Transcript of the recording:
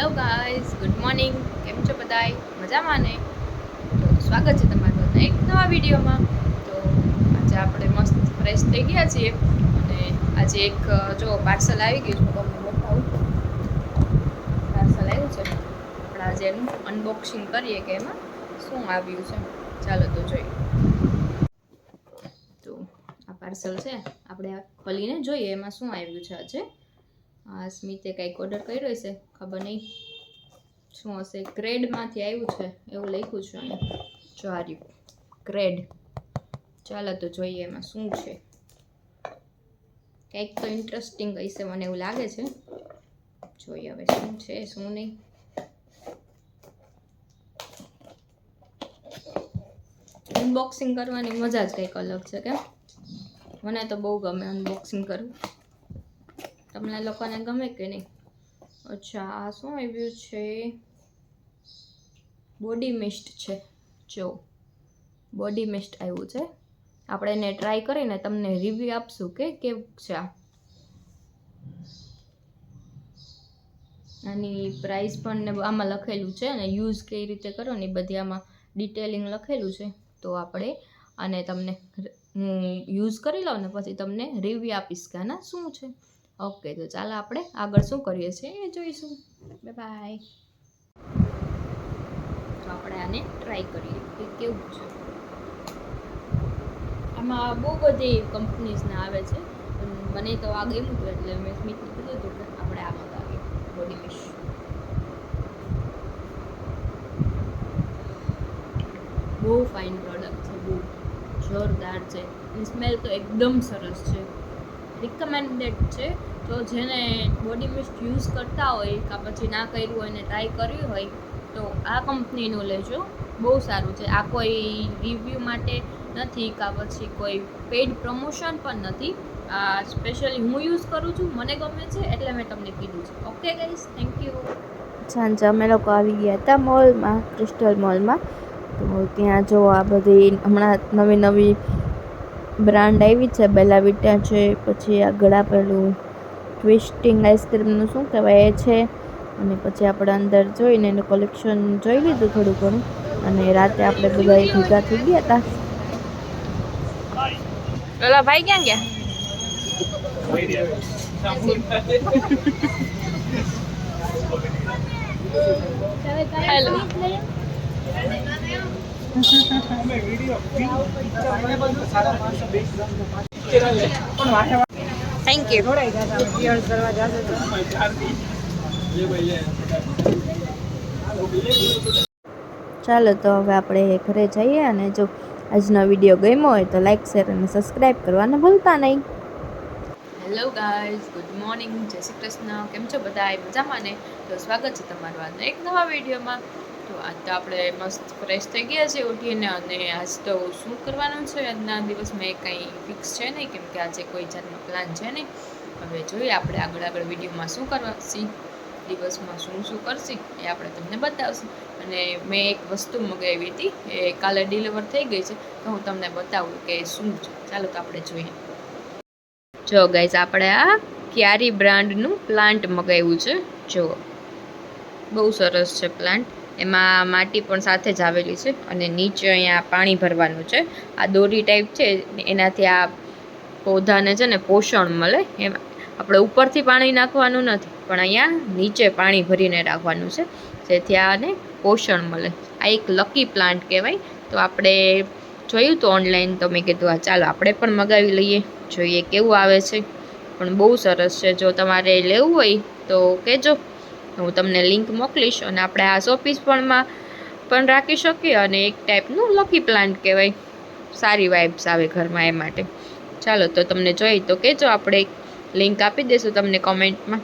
Hello guys good morning કેમ છો બધાય? મજામાં ને? તો સ્વાગત છે તમારું એક નવા વિડીયોમાં. તો આજે આપણે મસ્ત ફ્રેશ થઈ ગયા છીએ. અને આજે એક, જો પાર્સલ આવી ગયું છે તમને બતાવું. પાર્સલ આવ્યું છે. આપણે આજે એનું અનબોક્સિંગ કરીએ કે એમાં શું આવ્યું છે. ચાલો તો જોઈએ. તો આ પાર્સલ છે, આપણે ખોલીને જોઈએ એમાં શું આવ્યું છે આજે. આ સ્મિતે કંઈક ઓર્ડર કર્યો છે ખબર નહીં. શું હશે? ગ્રેડમાંથી આવ્યું છે. એવું લખ્યું છે અહીંયા જો આ ગ્રેડ ચાલો તો જોઈએ એમાં શું છે. કંઈક તો ઇન્ટરેસ્ટિંગ હશે મને એવું લાગે છે. જોઈએ હવે શું છે, શું નહીં. અનબોક્સિંગ કરવાની મજા જ કંઈક અલગ છે, કેમ? મને તો બહુ ગમે અનબોક્સિંગ કરવું. તમને લોકોને ગમે કે નહીં? અચ્છા, આ શું આવ્યું છે? બોડી મિસ્ટ છે. જો બોડી મિસ્ટ આવ્યું છે. આપણે એને ટ્રાય કરીને તમને રિવ્યૂ આપશું કે કેવું છે આની પ્રાઇસ પણ આમાં લખેલું છે અને યુઝ કઈ રીતે કરો ને બધી આમાં ડિટેલિંગ લખેલું છે. તો આપણે અને તમને હું યુઝ કરી લઉં ને પછી તમને રિવ્યૂ આપીશ કે આના શું છે. ઓકે, તો ચાલો આપણે આગળ શું કરીએ છીએ એ જોઈશું. બાય બાય તો આપણે આને ટ્રાય કરીએ કે કેવું છે. આમાં બહુ બધી કંપનીઝના આવે છે. મને તો આ ગમ્યું હતું એટલે મેં સ્મિતને કીધું હતું કે આપણે આ મંગાવીએ બોડી મિશ બહુ ફાઇન પ્રોડક્ટ છે, બહુ જોરદાર છે. સ્મેલ તો એકદમ સરસ છે. રિકમેન્ડેડ છે. તો જેને બોડી મિસ્ટ યુઝ કરતા હોય, કાં પછી ના કર્યું હોય ને ટ્રાય કર્યું હોય, તો આ કંપનીનું લેજો. બહુ સારું છે. આ કોઈ રિવ્યૂ માટે નથી, કાં પછી કોઈ પેઇડ પ્રમોશન પણ નથી. આ સ્પેશિયલી હું યુઝ કરું છું, મને ગમે છે, એટલે મેં તમને કીધું છે. ઓકે ગાઈઝ થેન્ક યુ સાંજે અમે લોકો આવી ગયા હતા મોલમાં ક્રિસ્ટલ મોલમાં તો ત્યાં જો આ બધી હમણાં નવી નવી બ્રાન્ડ આવી છે બેલા વિટા છે પછી આગળ આપેલું ટ્વિસ્ટિંગ આઈસ્ક્રીમનું શું કહેવાય એ છે. અને પછી આપણે અંદર જોઈને એનું કલેક્શન જોઈ લીધું થોડું ઘણું. અને રાતે આપણે બધા ભેગા થઈ ગયા હતા પેલા ભાઈ ક્યાં ગયા? હેલો થેન્ક યુ ચાલો તો હવે આપણે ઘરે જઈએ અને જો આજનો વીડિયો ગમ્યો હોય તો લાઈક શેર અને સબસ્ક્રાઈબ કરવાનું ભૂલતા નહીં. હેલો ગાઈઝ ગુડ મોર્નિંગ જય શ્રી કૃષ્ણ. કેમ છો બધા મજામાં ને? તો સ્વાગત છે તમારું આજના એક નવા વિડીયોમાં તો આજ તો આપણે મસ્ત ફ્રેશ થઈ ગયા છે ઉઠીને અને આજ તો શું કરવાનું છે? આજના દિવસમાં કંઈ ફિક્સ છે નહીં, કેમ કે આજે કોઈ જાતનો પ્લાન છે નહીં. હવે જોઈએ આપણે આગળ આગળ વિડીયોમાં શું કરવાશી દિવસમાં શું શું કરશી એ આપણે તમને બતાવશું. અને મેં એક વસ્તુ મંગાવી હતી, એ કાલે ડિલિવર થઈ ગઈ છે, તો હું તમને બતાવું કે શું છે. ચાલો તો આપણે જોઈએ. જો ગાઈઝ આપણે આ ક્યારી બ્રાન્ડનું પ્લાન્ટ મગાવ્યું છે. જો, બહુ સરસ છે પ્લાન્ટ એમાં માટી પણ સાથે જ આવેલી છે અને નીચે અહીંયા પાણી ભરવાનું છે. આ દોરી ટાઈપ છે, એનાથી આ પૌધાને છે ને પોષણ મળે. એમ આપણે ઉપરથી પાણી નાખવાનું નથી, પણ અહીંયા નીચે પાણી ભરીને રાખવાનું છે, જેથી આને પોષણ મળે. આ એક લકી પ્લાન્ટ કહેવાય. તો આપણે જોયું તો ઓનલાઈન તો મેં કીધું, આ ચાલો આપણે પણ મગાવી લઈએ, જોઈએ કેવું આવે છે. પણ બહુ સરસ છે. જો તમારે લેવું હોય તો કહેજો. હું તમને લિંક મોકલીશ અને આપણે આ શોપીસ પણમાં પણ રાખી શકીએ અને એક ટાઈપનું લકી પ્લાન્ટ કહેવાય. સારી વાઇબ્સ આવે ઘરમાં એ માટે. ચાલો તો તમને જોઈ તો કહેજો આપણે લિંક આપી દઈશું તમને કોમેન્ટમાં